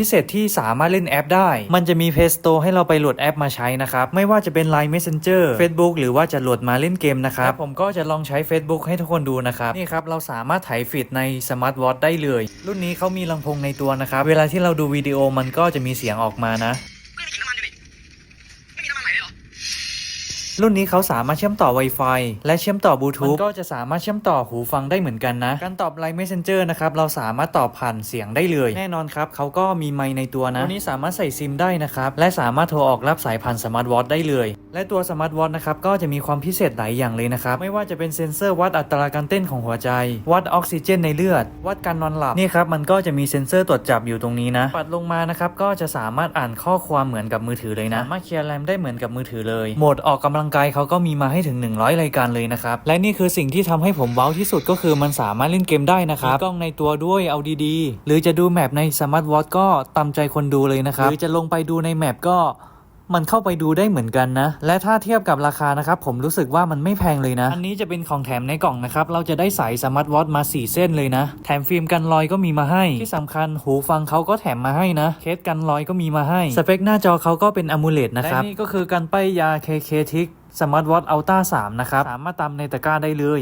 พิเศษที่สามารถเล่นแอปได้ มันจะมี Play Store ให้เราไปโหลดแอปมาใช้นะครับ ไม่ว่าจะเป็น Line Messenger Facebook หรือว่าจะโหลดมาเล่นเกมนะครับ ผมก็จะลองใช้ Facebook ให้ทุกคนดูนะครับ นี่ครับ เราสามารถถ่ายฟีดในสมาร์ทวอทได้เลย รุ่นนี้เขามีลำโพงในตัวนะครับ เวลาที่เราดูวิดีโอมันก็จะมีเสียงออกมานะ ไม่มีน้ำมันดิไม่มีน้ำมันไหลเลยเหรอ รุ่นนี้เขาสามารถเชื่อมต่อ Wi-Fi และเชื่อมต่อบลูทูธมันก็จะสามารถเชื่อมต่อหูฟังได้เหมือนกันนะ การตอบ Line Messenger นะครับเราสามารถตอบผ่านเสียงได้เลย แน่นอนครับเขาก็มีไมค์ในตัวนะตัวนี้สามารถใส่ซิมได้นะครับและสามารถโทรออกรับสายผ่านสมาร์ทวอทได้เลย และตัวสมาร์ทวอทนะครับก็จะมีความพิเศษหลายอย่างเลยนะครับไม่ว่าจะเป็นเซ็นเซอร์วัดอัตราการเต้นของหัวใจ วัดออกซิเจนในเลือด วัดการนอนหลับนี่ครับมันก็จะมีเซ็นเซอร์ตรวจจับอยู่ตรงนี้นะปัดลงมานะครับก็จะสามารถอ่านข้อความเหมือนกับมือถือเลยนะสามารถเคลียร์แรมได้เหมือนกับมือถือเลยโหมดออกกำลังกายเขาก็มีมาให้ถึง 100 รายการเลยนะครับ และนี่คือสิ่งที่ทำให้ผมว้าวที่สุดก็คือมันสามารถเล่นเกมได้นะครับมีกล้องในตัวด้วยเอาดีๆ หรือจะดูแมปในสมาร์ทวอทก็ตามใจคนดูเลยนะครับหรือจะลงไปดูในแมปก็มันเข้าไปดูได้เหมือนกันนะ และถ้าเทียบกับราคานะครับ ผมรู้สึกว่ามันไม่แพงเลยนะ อันนี้จะเป็นของแถมในกล่องนะครับ เราจะได้สายสมาร์ทวอทมา 4 เส้นเลยนะ แถมฟิล์มกันรอยก็มีมาให้ ที่สำคัญหูฟังเขาก็แถมมาให้นะ เคสกันรอยก็มีมาให้ สเปคหน้าจอเขาก็เป็นอะมูเลตนะครับ และนี่ก็คือการป้ายยา KK สมาร์ทวอทอัลต้า3นะครับ สามารถตามในตะกร้าได้เลย